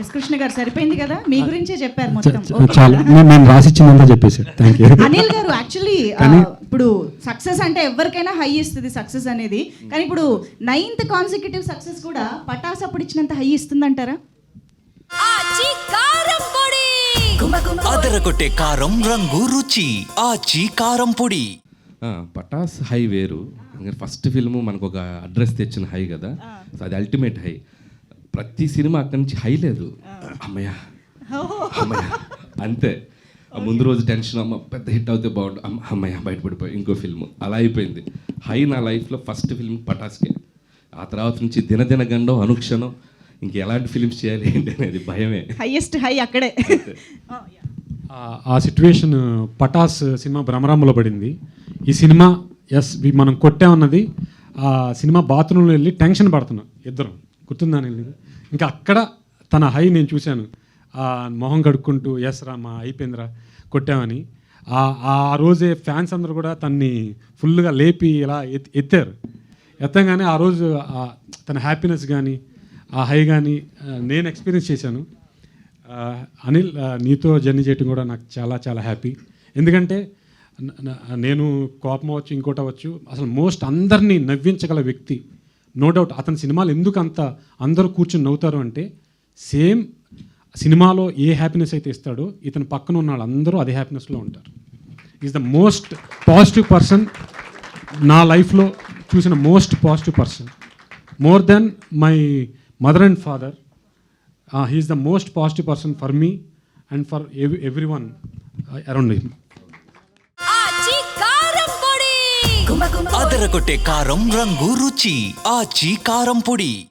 Yes Krishna గారు సరిపోయింది కదా? మీ గురించే చెప్పారు మొత్తం. చాలా నేను- నేను రాసిచ్చిందంతా చెప్పేశారు. థ్యాంక్ యూ అనిల్ గారు యాక్చువల్లీ ఇప్పుడు సక్సెస్ అంటే ఎవరికైనా హై ఇస్తుంది సక్సెస్ అనేది. కానీ ఇప్పుడు నైన్త్ కాన్సిక్యూటివ్ సక్సెస్ కూడా పటాస్ అప్పుడు ఇచ్చినంత హై ఇస్తుందంటారా ఆచి కారం పొడి! అదరగొట్టే కారం రంగు రుచి. ఆచి కారం పొడి. పటాస్ హై వేరు. ఫస్ట్ ఫిల్మ్ మనకు ఒక అడ్రస్ తెచ్చిన హై కదా. సో అది అల్టిమేట్ హై ప్రతి సినిమా అక్కడి నుంచి హై లేదు. అమ్మయ్య. అమ్మయ్య. అంతే. ఆ ముందు రోజు టెన్షన్ అమ్మ పెద్ద హిట్ అవుతే బాగుండు. అమ్మ అమ్మయ్య బయటపడిపోయి. ఇంకో ఫిల్మ్ అలా అయిపోయింది. హై నా లైఫ్లో ఫస్ట్ ఫిల్మ్ పటాస్కే. ఆ తర్వాత నుంచి దినదిన గండం అనుక్షణం. ఇంక ఎలాంటి ఫిల్మ్స్ చేయాలి ఏంటి అనేది భయమే. హైయెస్ట్ హై అక్కడే. Oh. ఆ- సిచ్యువేషన్ పటాస్ సినిమా భ్రమరంలో పడింది. ఈ సినిమా ఎస్ మనం కొట్టామన్నది. ఆ సినిమా బాత్రూంలో వెళ్ళి టెన్షన్ పడుతున్నాం ఇద్దరం. గుర్తుందా నీకు? ఇంకా అక్కడ తన హై నేను చూశాను. మొహం కడుక్కుంటూ ఎస్ రా మా అయిపోయిందిరా కొట్టామని. ఆ ఆ రోజే ఫ్యాన్స్ అందరూ కూడా తన్ని ఫుల్గా లేపి ఇలా ఎత్- ఎత్తారు. ఎత్తంగానే ఆ రోజు తన హ్యాపీనెస్ కానీ ఆ హై కానీ నేను ఎక్స్పీరియన్స్ చేశాను. అనిల్ నీతో జర్నీ చేయటం కూడా నాకు చాలా చాలా హ్యాపీ. ఎందుకంటే నేను కోపం అవ్వచ్చు ఇంకోటి అవ్వచ్చు అసలు మోస్ట్ అందరినీ నవ్వించగల వ్యక్తి నో డౌట్ అతని సినిమాలు ఎందుకు అంత అందరూ కూర్చొని నవ్వుతారు అంటే సేమ్ సినిమాలో ఏ హ్యాపీనెస్ అయితే ఇస్తాడో ఇతని పక్కన ఉన్న వాళ్ళందరూ అదే హ్యాపీనెస్లో ఉంటారు. Is the most positive person నా లైఫ్లో చూసిన most positive person more than my mother and father he is the most positive person for me and for everyone around him అదరగొట్టే కారం రంగు రుచి. ఆచి కారం పొడి.